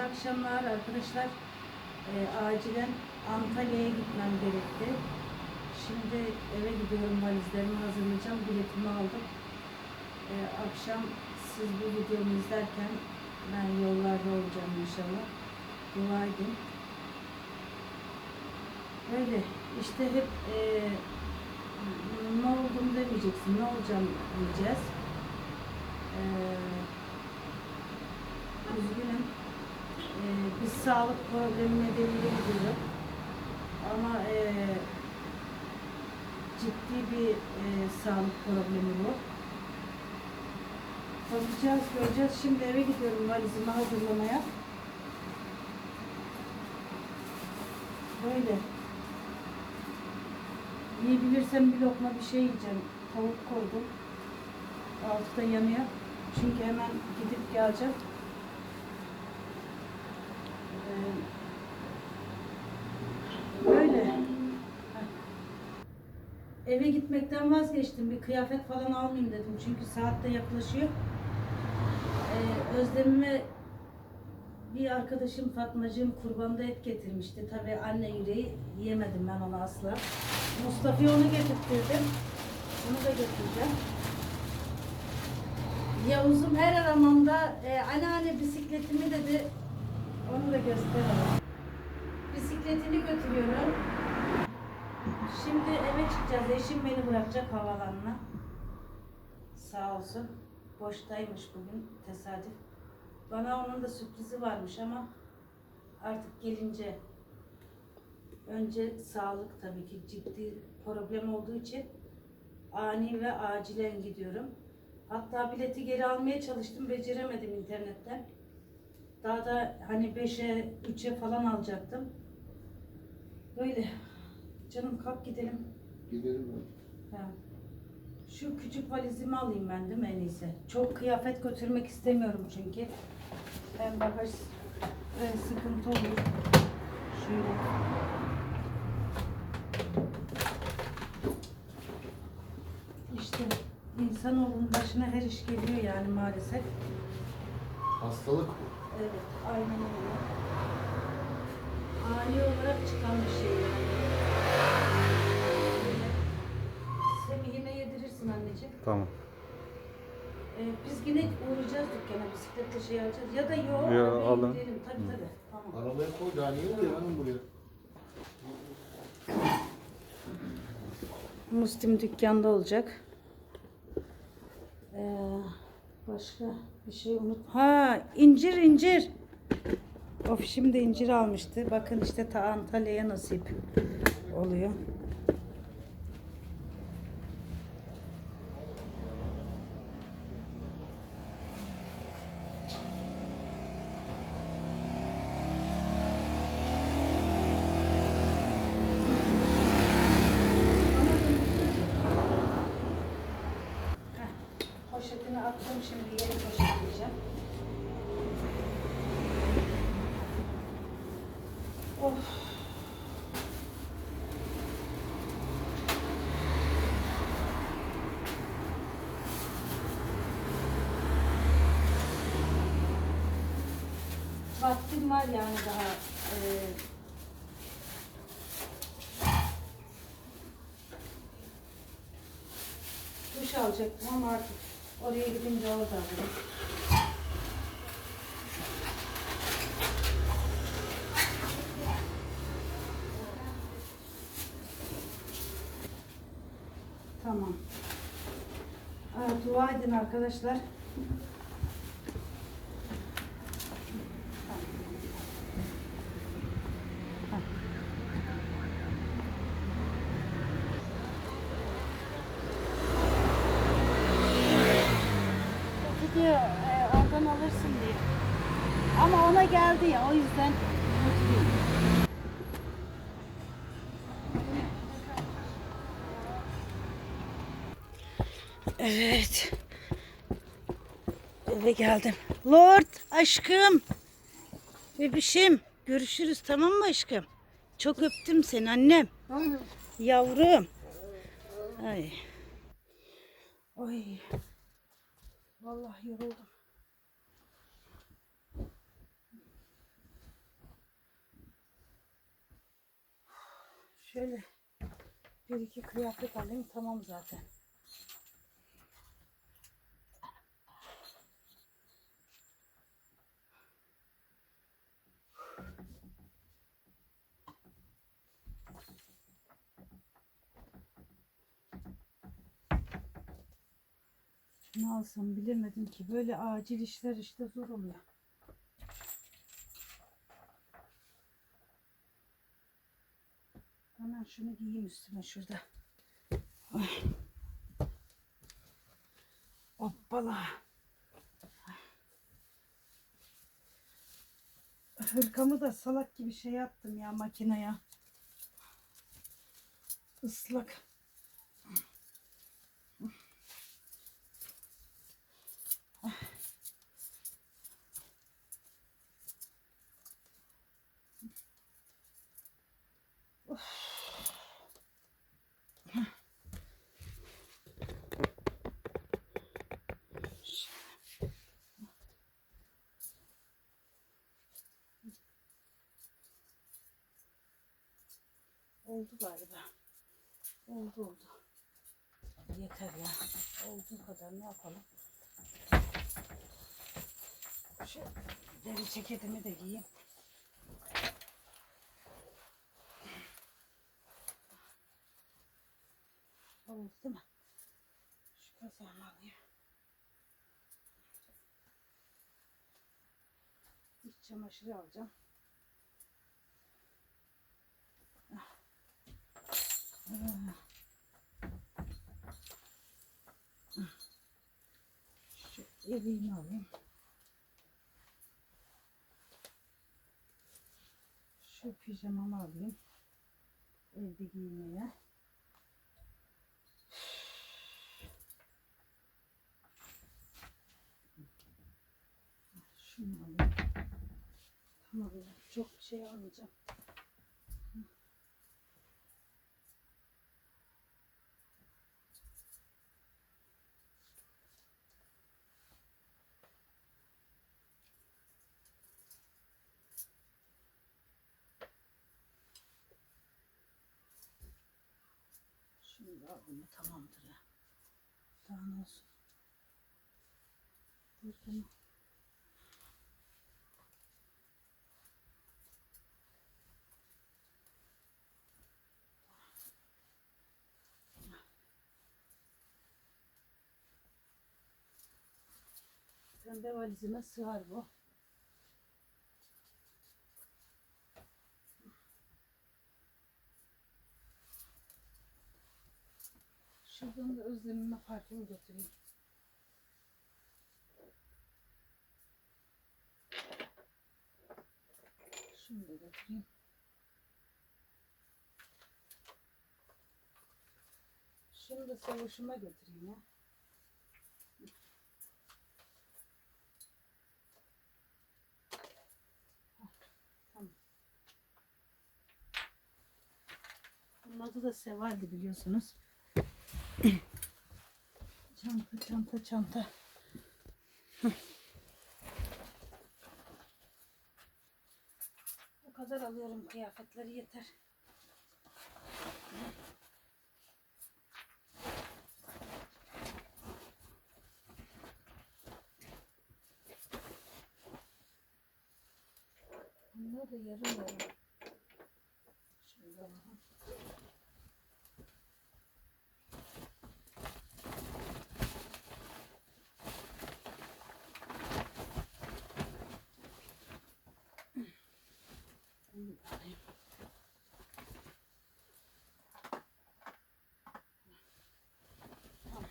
Akşamlar arkadaşlar. Ee, acilen Antalya'ya gitmem gerekti. Şimdi eve gidiyorum valizlerimi hazırlayacağım. Biletimi aldım. Ee, akşam siz bu videomu izlerken ben yollarda olacağım inşallah. Dua edin. Öyle işte hep e, ne oldum demeyeceksin, ne olacağım diyeceğiz. Ee, üzgünüm. Ee, bir sağlık problemi nedeniyle gidiyorum. Ama e, ciddi bir e, sağlık problemi bu. Bakacağız, göreceğiz. Şimdi eve gidiyorum valizimi hazırlamaya. Böyle. Yiyebilirsem bir lokma bir şey yiyeceğim. Tavuk koydum. Altı da yanıyor. Çünkü hemen gidip geleceğim. Böyle. Eve gitmekten vazgeçtim. Bir kıyafet falan almayayım dedim. Çünkü saat de yaklaşıyor. Ee, Özlemime bir arkadaşım Fatmacığım kurbanda et getirmişti. Tabii anne yüreği yiyemedim ben onu asla. Mustafa'ya onu getirttirdim. Bunu da götüreceğim. Yavuz'um her aramamda e, anneanne bisikletimi dedi. Onu da gösterelim. Bisikletini götürüyorum. Şimdi eve çıkacağız. Eşim beni bırakacak havalanına. Sağ olsun. Boştaymış bugün tesadüf. Bana onun da sürprizi varmış ama artık gelince önce sağlık tabii ki ciddi problem olduğu için ani ve acilen gidiyorum. Hatta bileti geri almaya çalıştım. Beceremedim internetten. Daha da hani 5'e 3'e falan alacaktım. Böyle. Canım kalk gidelim. Gidelim mi? Ha. Şu küçük valizimi alayım ben değil mi en iyisi? Çok kıyafet götürmek istemiyorum çünkü. Hem bagaj e, sıkıntı olur. Şöyle. İşte insanoğlunun başına her iş geliyor yani maalesef. Hastalık bu. Evet, aynen öyle. Ani olarak çıkan bir şey yani. Böyle. Semih'ine yedirirsin anneciğim. Tamam. Ee, biz yine uğrayacağız dükkana bisikletle şey alacağız. Ya da yok. Ya, arabaya alın. gidelim. Tabii tabii. Tamam. Arabaya koy daha niye oluyor hanım buraya? Muslim dükkanda olacak. Ee, başka bir şey unut. Ha incir incir. Of şimdi incir almıştı. Bakın işte ta Antalya'ya nasip oluyor. Poşetini attım şimdi yeni poşetleyeceğim. Of. Vaktim var yani daha. eee duş alacaktım ama artık oraya gidince orada alırım. Tamam. Evet, dua edin arkadaşlar. Gidiyor, e, oradan alırsın diye. Ama ona geldi ya, o yüzden mutluyum. Evet. Eve geldim. Lord aşkım. Bebişim. Görüşürüz tamam mı aşkım? Çok öptüm seni annem. Yavrum. Ay. Ay. Vallahi yoruldum. Şöyle bir iki kıyafet alayım tamam zaten. Ne alsam bilemedim ki. Böyle acil işler işte zor oluyor. Hemen şunu giyeyim üstüme şurada. Ay. Hoppala. Hırkamı da salak gibi şey yaptım ya makineye. Islak. Oldu galiba. Oldu oldu. Yeter ya. Olduğu kadar ne yapalım. Şu deri ceketimi de giyeyim. Oldu değil mi? Şu kazağımı alayım. İç çamaşırı alacağım. Şu yeleğimi alayım. Şu pijamamı alayım. Evde giymeye. Şunu alayım. Tamam. Çok şey almayacağım. Al bunu tamamdır ya. Daha ne olsun. Burada mı? Pembe valizime sığar bu. Şuradan da özlemime parfüm götüreyim. Şunu da götüreyim. Şunu da savaşıma götüreyim ya. Bunun adı da Seval'di biliyorsunuz. Çanta çanta çanta. Bu kadar alıyorum kıyafetleri yeter. Bunlar da yarım yarım. Şöyle alalım. Bunu da alayım. Tamam.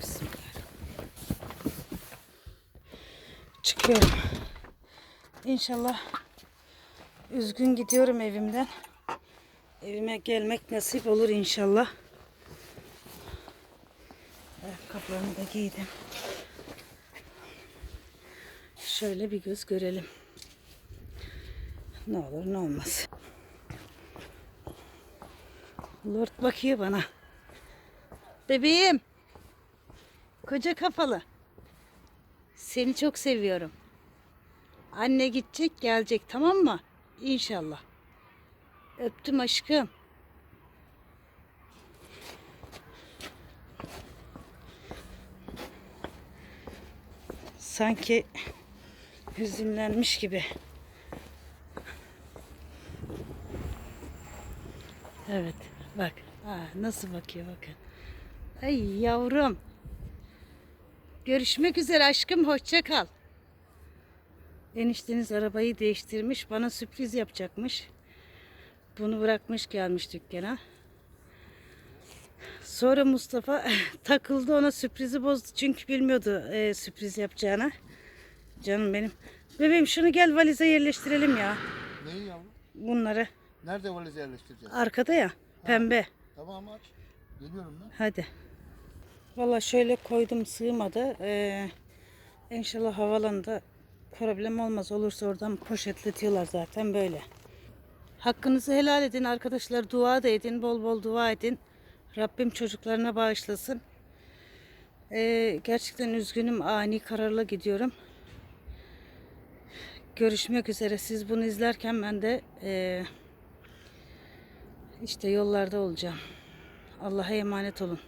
Bismillahirrahmanirrahim. Çıkıyorum. İnşallah üzgün gidiyorum evimden. Evime gelmek nasip olur inşallah. Ayakkabılarımı da giydim. Şöyle bir göz görelim. Ne olur ne olmaz. Lord bakıyor bana. Bebeğim. Koca kafalı. Seni çok seviyorum. Anne gidecek gelecek tamam mı? İnşallah. Öptüm aşkım. Sanki hüzünlenmiş gibi. Evet, bak. Aa, nasıl bakıyor bakın. Ay yavrum. Görüşmek üzere aşkım, hoşça kal. Enişteniz arabayı değiştirmiş, bana sürpriz yapacakmış. Bunu bırakmış gelmiş dükkana. Sonra Mustafa takıldı ona sürprizi bozdu. Çünkü bilmiyordu e, sürpriz yapacağını. Canım benim. Bebeğim şunu gel valize yerleştirelim ya. Neyi yavrum? Bunları. Nerede valizi yerleştireceğiz? Arkada ya. Pembe. Tamam aç. Geliyorum ben. Hadi. Valla şöyle koydum sığmadı. Ee, inşallah havalanda problem olmaz. Olursa oradan poşetletiyorlar zaten böyle. Hakkınızı helal edin arkadaşlar. Dua da edin. Bol bol dua edin. Rabbim çocuklarına bağışlasın. Ee, gerçekten üzgünüm. Ani kararla gidiyorum. Görüşmek üzere. Siz bunu izlerken ben de ee, işte yollarda olacağım. Allah'a emanet olun.